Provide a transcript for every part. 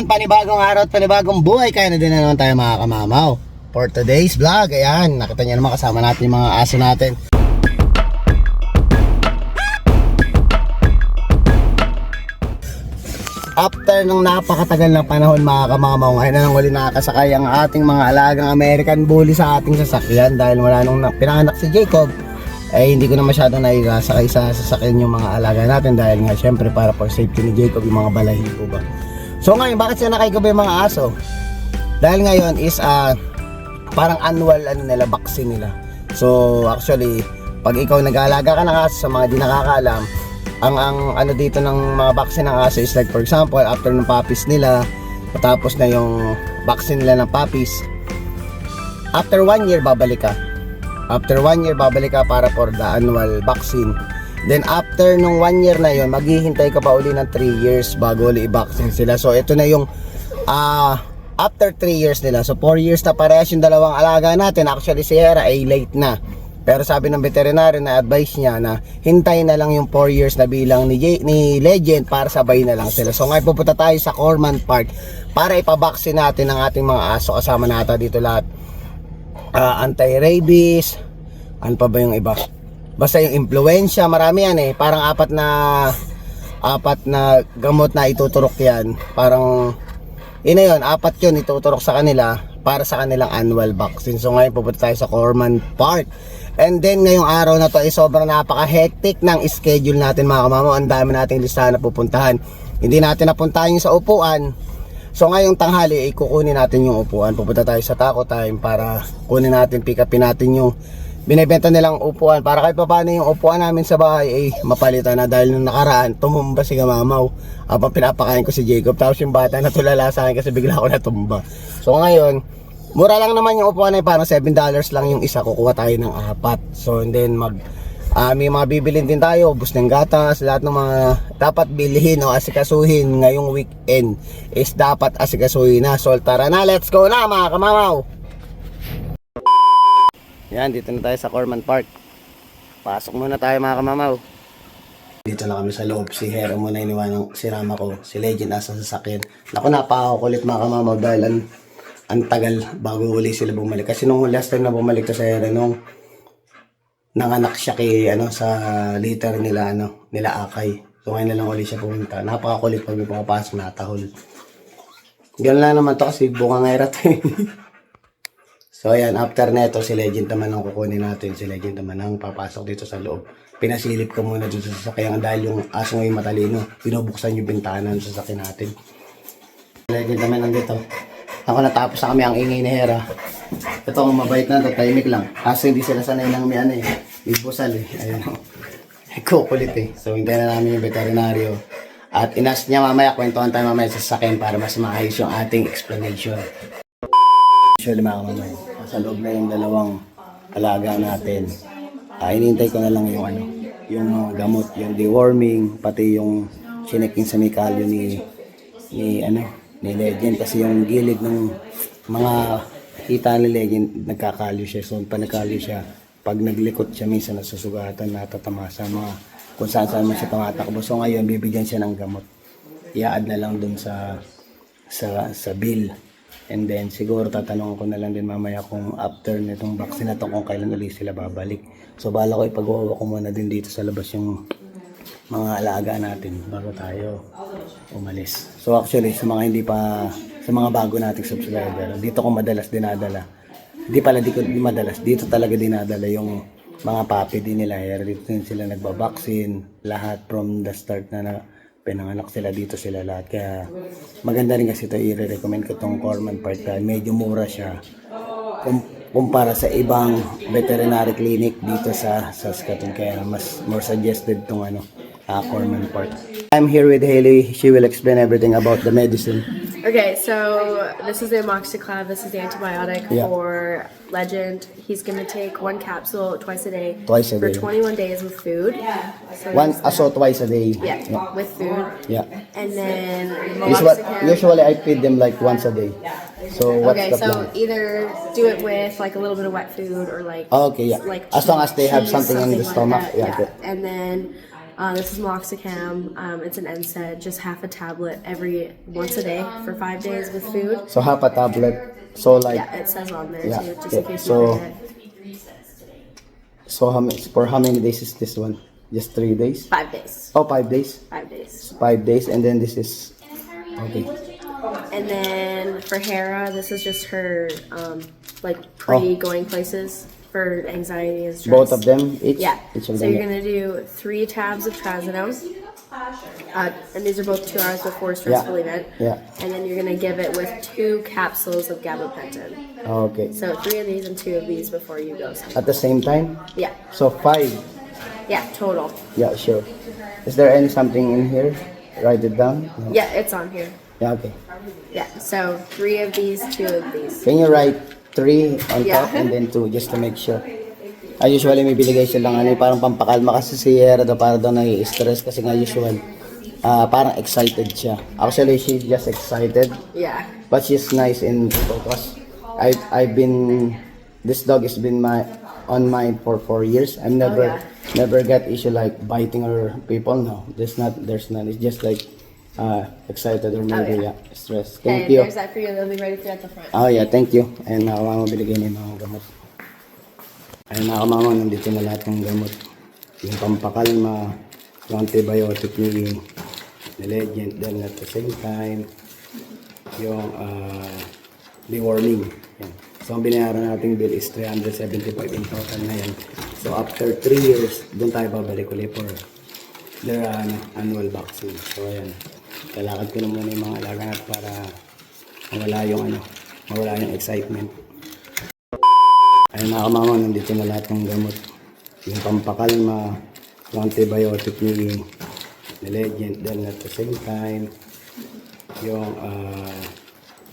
Yon, panibagong araw at panibagong buhay. Kaya na din na naman tayo mga kamamaw. For today's vlog, ayan, nakita niyo naman kasama natin yung mga aso natin. After nung napakatagal na panahon mga kamamaw, ngayon na nang uli nakakasakay ang ating mga alagang American Bully sa ating sasakyan dahil wala nung na- pinanganak si Jacob eh hindi ko na masyadong nairasakay sa sasakyan yung mga alaga natin dahil nga syempre para for safety ni Jacob yung mga balahibo ba. So ngayon, bakit sila yung mga aso? Dahil ngayon is ah parang annual ano nila, vaccine nila. So actually, pag ikaw nag-aalaga ka ng aso sa mga di nakakaalam, ang ang ano dito ng mga vaccine ng aso is like for example, after ng puppies nila, matapos na yung vaccine nila ng puppies, after one year babalik ka. After one year babalik ka para for the annual vaccine. Then after nung one year na yon, maghihintay ka pa uli ng 3 years bago uli i-vaccine sila. So ito na yung ah after 3 years nila. So 4 years na parehas yung dalawang alaga natin. Actually si Hera ay late na. Pero sabi ng veterinary na advice niya na hintay na lang yung 4 years na bilang ni, J- ni Legend para sabay na lang sila. So ngayon pupunta tayo sa Corman Park para ipabaksin natin ang ating mga aso kasama nata dito lahat ah, anti-rabies, ano pa ba yung iba? Basta yung influensya, marami yan eh. Parang apat na apat na gamot na ituturok yan. Parang yun na yun, apat yun ituturok sa kanila para sa kanilang annual vaccine. So ngayon pupunta tayo sa Corman Park. And then ngayong araw na to ay sobrang napaka-hectic ng schedule natin mga kamamo. Ang dami nating listahan na pupuntahan. Hindi natin napuntahan yung sa upuan. So ngayong tanghali ay kukunin natin yung upuan. Pupunta tayo sa Taco Time para kunin natin, pick upin natin yung binibenta nilang upuan. Para kahit pa paano yung upuan namin sa bahay ay mapalitan na dahil nung nakaraan tumumba si Gamamaw habang pinapakain ko si Jacob tapos yung bata natulala sa akin kasi bigla ako natumba. So ngayon mura lang naman yung upuan ay parang 7 dollars lang yung isa. Kukuha tayo ng apat. So and then mag ah, may mga bibilin din tayo. Bus ng gatas lahat ng mga dapat bilhin o asikasuhin ngayong weekend is dapat asikasuhin na. So tara na. Let's go na mga kamamaw yan, dito na tayo sa Corman Park. Pasok muna tayo mga kamamaw. Dito na kami sa loob. Si Hero muna iniwan ng sinama ko. Si Legend nasa sasakyan. Naku, napakakulit mga kamamaw dahil ang, ang tagal bago uli sila bumalik. Kasi nung last time na bumalik to sa Hero, nung nanganak siya kay ano sa litter nila ano nila Akay. So ngayon na lang uli siya pumunta. Napakakulit pag may pumapasok na tahol. Ganun lang naman to kasi bunga to eh. So ayan, after neto si Legend naman ang kukunin natin. Si Legend naman ang papasok dito sa loob. Pinasilip ko muna dito sa sasakyan dahil yung aso ngayon matalino. Binubuksan yung bintana ng sasakyan natin. Legend naman nandito. Ako natapos na kami ang ingay ni Hera. Ito ang mabait na to, tahimik lang. Kaso hindi sila sanay ng may ano eh. May pusal eh. Ayun o. Kukulit eh. So hindi na namin yung veterinaryo. At inas niya mamaya, kwentuhan tayo mamaya sa sasakyan para mas maayos yung ating explanation. Usually mga kamamay, sa loob na yung dalawang alaga natin. Ah, inintay ko na lang yung ano, yung gamot, yung deworming, pati yung sineking sa may kalyo ni ni ano, ni Legend kasi yung gilid ng mga kita ni Legend nagkakalyo siya. So pag siya, pag naglikot siya minsan nasusugatan, natatamasa mga kung saan saan man siya tumatakbo. So ngayon bibigyan siya ng gamot. I-add na lang dun sa sa sa bill. And then siguro tatanungin ko na lang din mamaya kung after nitong vaccine na to kung kailan ulit sila babalik. So bala ko ipagawa ko muna din dito sa labas yung mga alaga natin bago tayo umalis. So actually sa mga hindi pa sa mga bago nating subscriber, dito ko madalas dinadala. Hindi pala di ko madalas, dito talaga dinadala yung mga papi din nila. Dito din sila nagbabaksin, lahat from the start na, na pinanganak sila dito sila lahat. Kaya maganda rin kasi ito i-recommend ko tong Corman Park dahil medyo mura siya kum- kumpara sa ibang veterinary clinic dito sa Saskatoon. Kaya mas more suggested tong ano, uh, Corman Park. I'm here with Haley. She will explain everything about the medicine. Okay, so this is the amoxiclav. This is the antibiotic Yeah. for Legend. He's gonna take one capsule twice a day Twice a for day. 21 days with food. So One, there's aso twice a day. Yeah, with food. Yeah. And then Usually, meloxicam. usually I feed them like once a day. So what's Okay, the so plan? either do it with like a little bit of wet food or like okay, yeah. like As long as they have cheese, something in the like stomach, that, yeah, good. And then Uh, this is Meloxicam. Um, it's an NSAID, just half a tablet every once a day for five days with food. So half a tablet. So like Yeah, it says on there Yeah, too, just in okay, case so- you forget. so how many for how many days is this one? Just three days? Five days. Oh, five days. Five days. Five days, and then this is okay. And then for Hera, this is just her um, like pre going places for anxiety and stress. Both of them each. Yeah. Each So them. you're gonna do three tabs of trazodone, uh, and these are both two hours before a stressful event. Yeah. And then you're gonna give it with two capsules of gabapentin. Okay. So three of these and two of these before you go. At the same time. Yeah. So five. Yeah. Total. Yeah, sure. Is there any something in here? Write it down. No. Yeah, it's on here. Yeah. Okay. Yeah. So three of these, two of these. Can you write three on Yeah. top and then two just to make sure? I usually may binigay siya lang ano, parang pampakalma kasi si Yera daw para daw nai-stress kasi nga usual ah parang excited siya. Actually, she's just excited Yeah. but she's nice in focus. I I've been this dog has been my on mine for four years. I'm never yeah. never got issue like biting or people. No, there's not. There's none. It's just like uh excited or maybe yeah. yeah. stress. And Thank you. there's that for you. They'll be ready for you at the front. Oh yeah, thank you. And uh, mama binigay niya yung mga gamot. Ayun mga mama, nandito na lahat ng gamot. Yung pampakalma, yung antibiotic ni, ni Legend, then at the same time, yung uh, deworming. Yan. So ang binayaran nating bill is 375 in total na yan. So after 3 years, doon tayo babalik ulit for their uh, annual vaccine. So ayan, kalakad ko na muna yung mga alaga natin para mawala yung ano, mawala yung excitement. Ayun mga kamama, nandito na lahat ng gamot. Yung pampakalma, yung antibiotic ni, ni Legend, then at the same time, yung uh,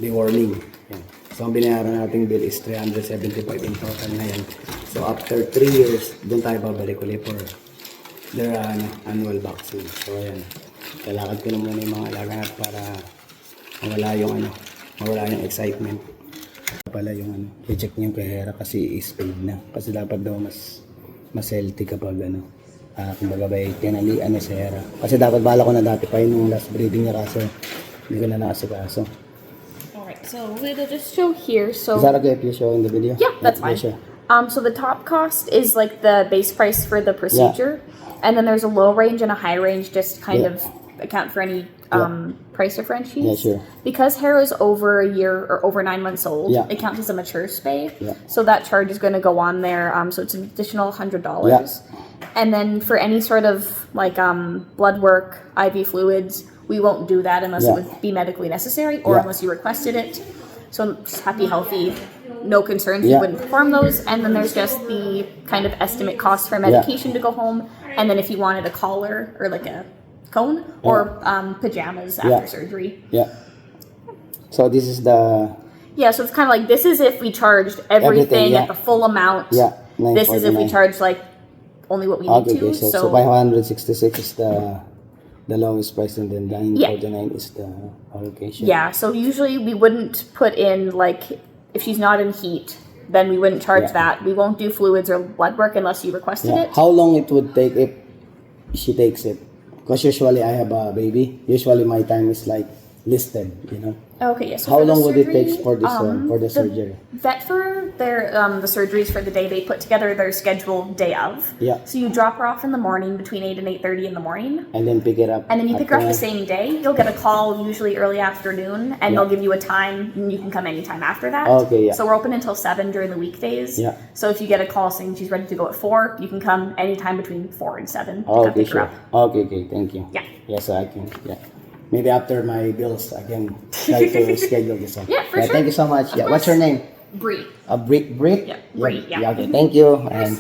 deworming. Yan. So ang binayaran nating bill is 375 in total na yan. So after 3 years, doon tayo babalik ulit for their uh, annual vaccine. So ayan, kalakad ko na muna yung mga alaga natin para mawala yung ano, mawala yung excitement. Pala yung ano, i-check niyo yung kay Hera kasi is-paid na. Kasi dapat daw mas mas healthy kapag ano, ah kumbaga ba tinalian ni si Hera. Kasi dapat bala ko na dati pa yun nung last breeding niya kaso hindi ko na nakasikaso. Alright, so we'll just show here. Is So that okay if you show in the video? yeah, that's fine. Um, so the top cost is like the base price for the procedure, and then there's a low range and a high range, just kind Yeah. of account for any um, price differentials. Yeah, sure. Because hair is over a year or over nine months old, Yeah. it counts as a mature spay. Yeah. So that charge is going to go on there. Um, so it's an additional hundred dollars. And then for any sort of like um, blood work, IV fluids, we won't do that unless Yeah. it would be medically necessary or Yeah. unless you requested it. So just happy, healthy, no concerns. Yeah. We wouldn't perform those. And then there's just the kind of estimate cost for medication to go home. And then if you wanted a collar or like a cone or um, pajamas after Yeah. surgery. Yeah. So this is the Yeah, so it's kind of like this is if we charged everything yeah. at the full amount. Yeah, This is if we 949. charged like only what we need okay, to. okay. So, so so 566 is the the lowest price and then 949 is the allocation. Yeah, so usually we wouldn't put in like if she's not in heat, then we wouldn't charge Yeah. that. We won't do fluids or blood work unless you requested Yeah. it. How long it would take if she takes it? Because usually I have a baby. Usually my time is like listed, you know. Okay, yeah. So How the long would it take for this one, um, for the surgery? Vet for their um, the surgeries for the day they put together their scheduled day of. Yeah. So you drop her off in the morning between eight and eight thirty in the morning. And then pick it up. And then you pick her up the same day. You'll get a call usually early afternoon, and Yeah. they'll give you a time, and you can come anytime after that. Okay, yeah. So we're open until seven during the weekdays. Yeah. So if you get a call saying she's ready to go at four, you can come anytime between four and seven. okay, pick her sure. up. Okay, okay, thank you. Yeah. Yes, I can. Yeah. Maybe after my bills, I can try to schedule this one. Yeah, for sure. Thank you so much. Of yeah. What's your name? Brie. A Brit. Brit. Yeah, Brit, yeah. Okay. Thank you. And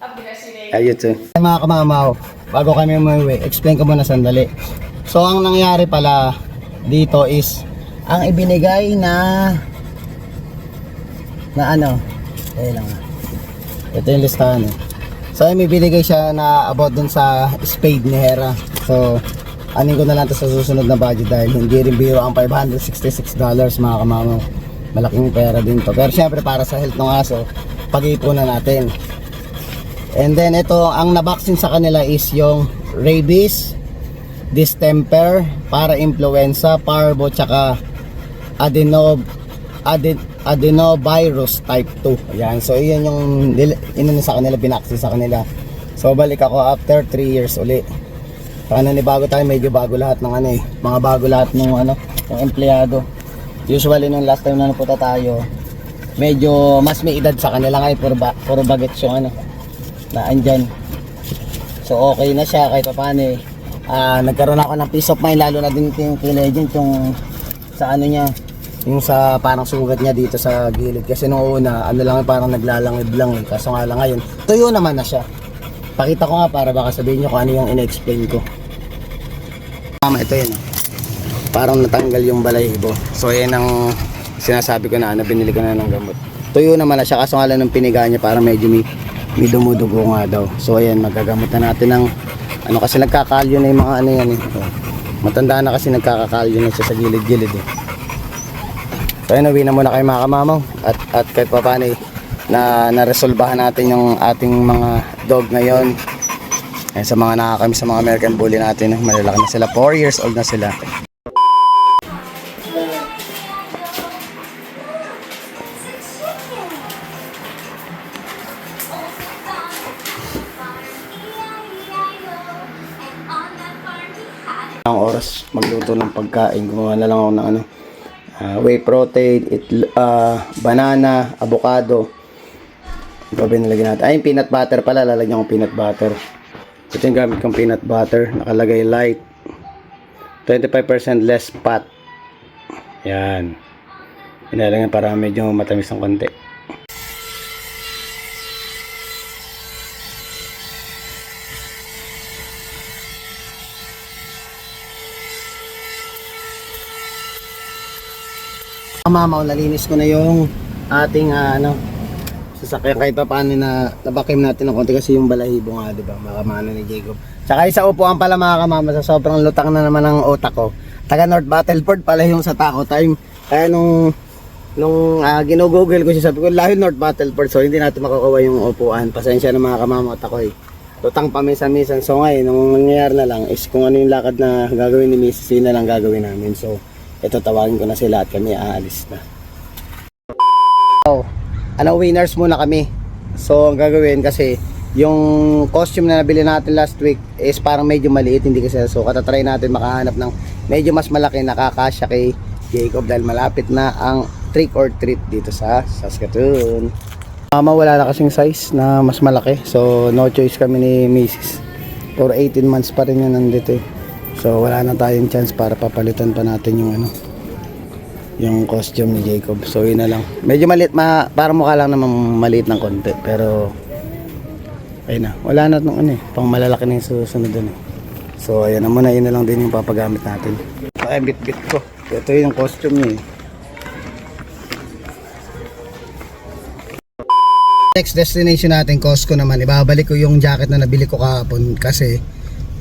Have a good rest of your day. Yeah, you too. Mga kamamaw, bago kami umuwi, explain ko muna sandali. So, ang nangyari pala dito is, ang ibinigay na, na ano, eh lang. Ito yung listahan eh. So, may binigay siya na about dun sa spade ni Hera. So, anin ko na lang sa susunod na budget dahil hindi rin biro ang $566 mga kamamaw. Malaking pera din to. Pero syempre para sa health ng aso, pag-iipunan natin. And then ito, ang na-vaccine sa kanila is yung rabies, distemper, para influenza, parvo, tsaka adeno aden, adenovirus type 2. Ayan. So, yun yung inano sa kanila, binaksin sa kanila. So, balik ako after 3 years uli. Saka bago tayo, medyo bago lahat ng ano eh. Mga bago lahat ng ano, ng empleyado. Usually, nung last time na napunta tayo, medyo mas may edad sa kanila ngayon. Puro, ba, puro bagets yung ano, na andyan. So, okay na siya kahit pa paano eh. Ah, nagkaroon ako ng peace of mind lalo na din yung kay Legend yung sa ano niya yung sa parang sugat niya dito sa gilid kasi nung una ano lang parang naglalangid lang eh kaso nga lang ngayon tuyo naman na siya pakita ko nga para baka sabihin niyo kung ano yung in-explain ko mama ito yun. Parang natanggal yung balahibo so yan ang sinasabi ko na ano binili ko na ng gamot. Tuyo naman na siya kaso nga lang nung piniga niya parang medyo may, may dumudugo nga daw. So ayan magagamot na natin ng ano kasi nagkakalyo na yung mga ano yan eh. Matanda na kasi nagkakakalyo na siya sa gilid-gilid eh. So ayun, uwi na muna kayo mga kamamaw. At, at kahit pa paano eh, na naresolbahan natin yung ating mga dog ngayon. Ayun, sa mga nakakami sa mga American Bully natin, malalaki na sila, 4 years old na sila. Ang oras magluto ng pagkain, gumawa na lang ako ng ano, ah, whey protein, itl- ah, banana, avocado. Ito ba nilagyan natin? Ay, peanut butter pala. Lalagyan ko peanut butter. Ito yung gamit kong peanut butter. Nakalagay light. 25% less fat. Yan. Pinalagyan para medyo matamis ng konti. Mamaw, nalinis ko na yung ating ah, ano, sasakyan kahit pa paano na nabakim natin ng konti kasi yung balahibo nga, di ba? Makamano ni Jacob. Tsaka isa upuan pala mga kamama sa sobrang lutang na naman ng utak ko. Taga North Battleford pala yung sa Taco Time. Kaya nung nung uh, ginugugol ko siya sabi ko lahi North Battleford so hindi natin makukuha yung upuan. Pasensya na mga kamama at ako eh. Lutang pa minsan-minsan. So ngayon, nung nangyayari na lang is kung ano yung lakad na gagawin ni Mrs. yun na lang gagawin namin. So ito tawagin ko na sila at kami aalis na. Oh, ano winners muna kami. So ang gagawin kasi yung costume na nabili natin last week is parang medyo maliit hindi kasi so katatry natin makahanap ng medyo mas malaki na kakasya kay Jacob dahil malapit na ang trick or treat dito sa Saskatoon. Mama wala na kasing size na mas malaki so no choice kami ni Mrs. For 18 months pa rin yan nandito eh. So wala na tayong chance para papalitan pa natin yung ano yung costume ni Jacob. So yun na lang. Medyo maliit ma parang mukha lang naman maliit ng konti pero ayun na. Wala na tong ano eh. Pang malalaki na yung susunod dun eh. So ayan na muna yun na lang din yung papagamit natin. Ay bit-bit ko. Ito yung costume niya eh. Next destination natin, Costco naman. Ibabalik ko yung jacket na nabili ko kahapon kasi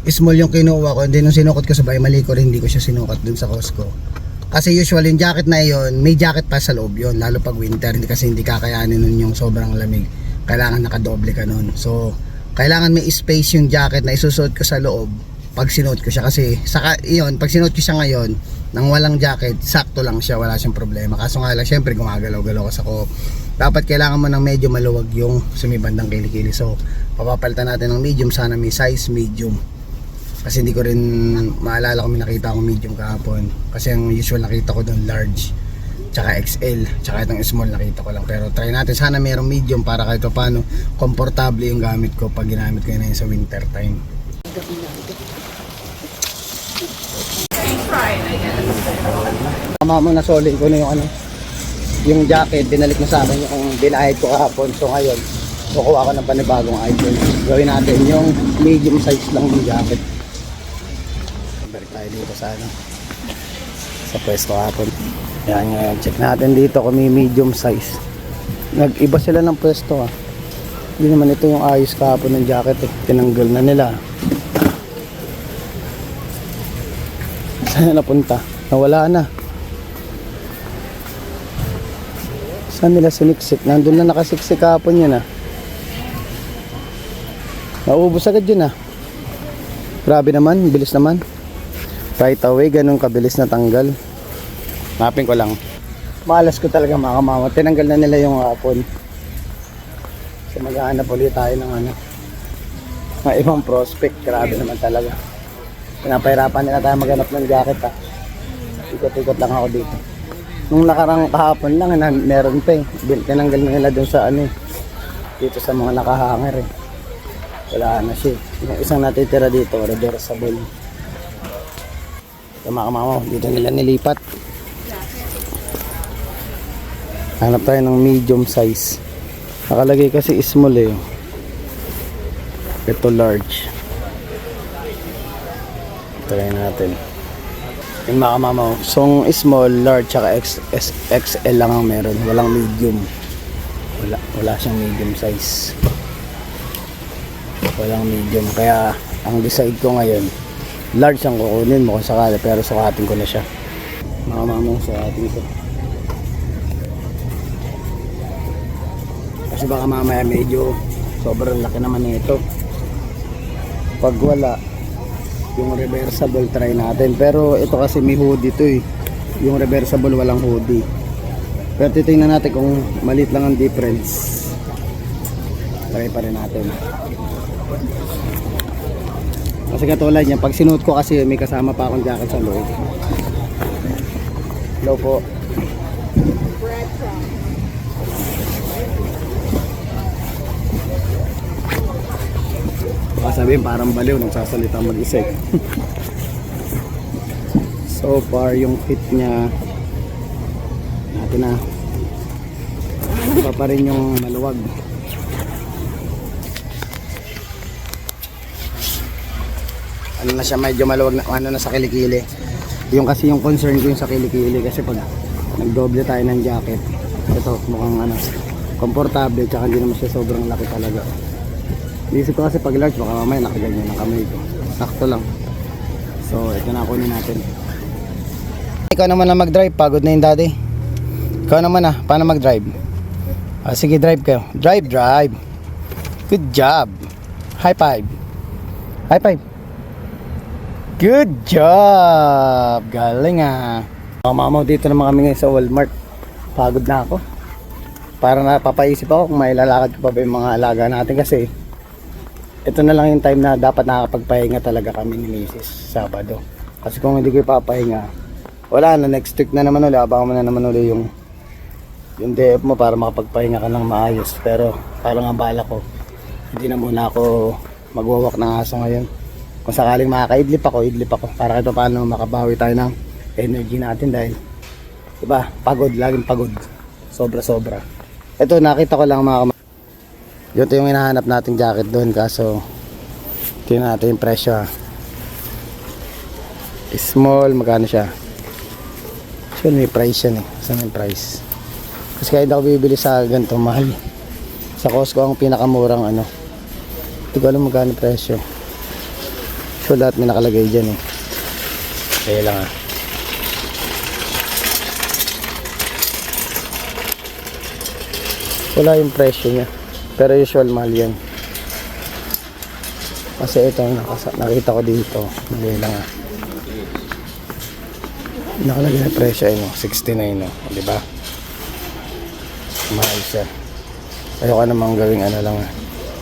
small yung kinuha ko. Hindi nung sinukot ko sa bahay, mali ko rin hindi ko siya sinukat dun sa Costco. Kasi usually yung jacket na yon may jacket pa sa loob yon lalo pag winter hindi kasi hindi kakayanin nun yung sobrang lamig. Kailangan nakadoble ka nun. So, kailangan may space yung jacket na isusuot ko sa loob pag sinuot ko siya. Kasi saka iyon pag sinuot ko siya ngayon nang walang jacket sakto lang siya wala siyang problema. Kaso nga lang syempre gumagalaw-galaw ka sa ko. Dapat kailangan mo ng medyo maluwag yung sumibandang kilikili. So papapalitan natin ng medium sana may size medium kasi hindi ko rin maalala kung may nakita akong medium kahapon. Kasi ang usual nakita ko doon large. Tsaka XL. Tsaka itong small nakita ko lang. Pero try natin. Sana mayroong medium para kahit pa paano komportable yung gamit ko pag ginamit ko yun sa winter time. Tama mo na solid ko na yung ano yung jacket, binalik mo sa akin yung binahid ko kahapon. So ngayon, kukuha ko ng panibagong item. Gawin natin yung medium size lang yung jacket. Tayo dito sa ano sa pwesto hapon. Yan ngayon, check natin dito kung may medium size. Nag-iba sila ng pwesto ah. Hindi naman ito yung ayos kahapon ng jacket eh. Tinanggal na nila. Saan na napunta? Nawala na. Saan nila siniksik? Nandun na nakasiksik kahapon yan ah. Naubos agad yun ah. Grabe naman, bilis naman. Right away, ganun kabilis na tanggal. Mapin ko lang. Malas ko talaga mga kamama. Tinanggal na nila yung hapon. So maghahanap ulit tayo ng ano. Mga ibang prospect. Grabe naman talaga. Pinapahirapan nila tayo maghanap ng jacket ha. Ikot-ikot lang ako dito. Nung nakarang kahapon lang, na, meron pa eh. Tinanggal na nila dun sa ano eh. Dito sa mga nakahanger eh. Wala na siya. eh. Yung isang natitira dito, reversible. Ito mga dito nila nilipat. Hanap tayo ng medium size. Nakalagay kasi small eh. Ito large. Try natin. Yung mga kamama, song small, large, tsaka XL lang ang meron. Walang medium. Wala, wala siyang medium size. Walang medium. Kaya, ang decide ko ngayon, large ang kukunin mo kung sakali, pero sukatin ko na siya. Mga mamang sukatin ko. Kasi baka mamaya medyo sobrang laki naman nito. Pag wala, yung reversible try natin. Pero ito kasi may hoodie to eh. Yung reversible walang hoodie. Pero titingnan natin kung malit lang ang difference. Try pa rin natin. Kasi katulad niya, pag sinuot ko kasi may kasama pa akong jacket sa loob. Hello po. Baka sabihin parang baliw, nagsasalita mag-isa eh. so far, yung fit niya, natin na. Iba pa rin yung maluwag. Ano na siya, medyo maluwag na, ano na sa kilikili. Yung kasi yung concern ko yung sa kilikili kasi pag nagdoble tayo ng jacket, ito mukhang ano, komportable tsaka hindi naman siya sobrang laki talaga. Isip ko kasi pag large, baka mamaya nakaganyan ang kamay ko. Sakto lang. So, ito na kunin natin. Ikaw naman na mag-drive, pagod na yung daddy. Ikaw naman ah, paano mag-drive? Ah, sige, drive kayo. Drive, drive. Good job. High five. High five. Good job. Galing ah. Mamaw dito naman kami ngayon sa Walmart. Pagod na ako. Para napapaisip ako kung may lalakad ko pa ba yung mga alaga natin kasi ito na lang yung time na dapat nakakapagpahinga talaga kami ni Mrs. Sabado. Kasi kung hindi ko ipapahinga, wala na, next week na naman ulit, abangan mo na naman ulit yung yung DF mo para makapagpahinga ka ng maayos. Pero parang ang bala ko, hindi na muna ako magwawak ng aso ngayon. Kung sakaling makakaidlip ako, idlip ako para kahit paano makabawi tayo ng energy natin dahil diba, pagod, laging pagod. Sobra sobra. Ito nakita ko lang mga kam- yun ito yung hinahanap nating jacket doon kaso tingnan natin yung presyo ha. Small, magkano siya? So may price yan eh. Saan yung price? Kasi kahit ako bibili sa ganito mahal. Sa Costco ang pinakamurang ano. Hindi ko alam magkano presyo. So lahat may nakalagay dyan eh. Kaya lang ah. Wala yung presyo niya. Pero usual mahal yan. Kasi ito nakasa nakita ko dito. Mali lang ah. Nakalagay na presyo ay no, 69 no, di ba? Mahal siya. Ayoko namang gawing ano lang ah.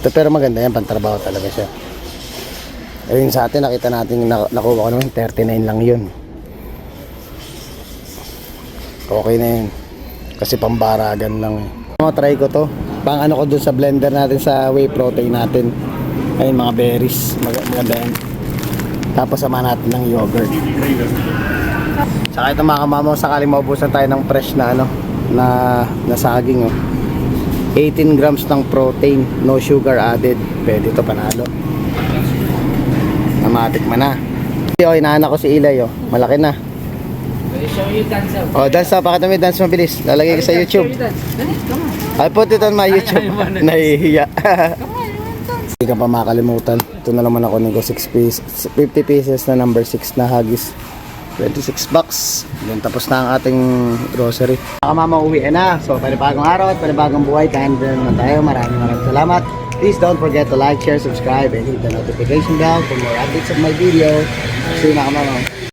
Pero maganda yan, pantrabaho talaga siya. Ayun sa atin, nakita natin, nak- nakuha ko naman, 39 lang yun. Okay na yun. Kasi pambaragan lang eh. Mga try ko to. Pang ano ko dun sa blender natin sa whey protein natin. Ayun mga berries. Mag maganda yan. Tapos sama natin ng yogurt. Saka ito mga kamamo, sakaling maubusan tayo ng fresh na ano, na, na saging oh. 18 grams ng protein, no sugar added. Pwede ito panalo. Namatik man na. Oh, inaanak ko si Ilay oh. Malaki na. show you dance out. Oh, dance na. Pakita mo yung dance mabilis. Lalagay ko sa YouTube. I put it on my YouTube. Nahihiya. Hindi ka pa makalimutan. Ito na naman ako ko 6 pieces, 50 pieces na number 6 na hagis. 26 bucks. Yan, tapos na ang ating grocery. Mama, uwi na. So, panibagong araw at panibagong buhay. Kain din naman tayo. Maraming maraming salamat. Please don't forget to like, share, subscribe, and hit the notification bell for more updates of my video. See you mga mamaw.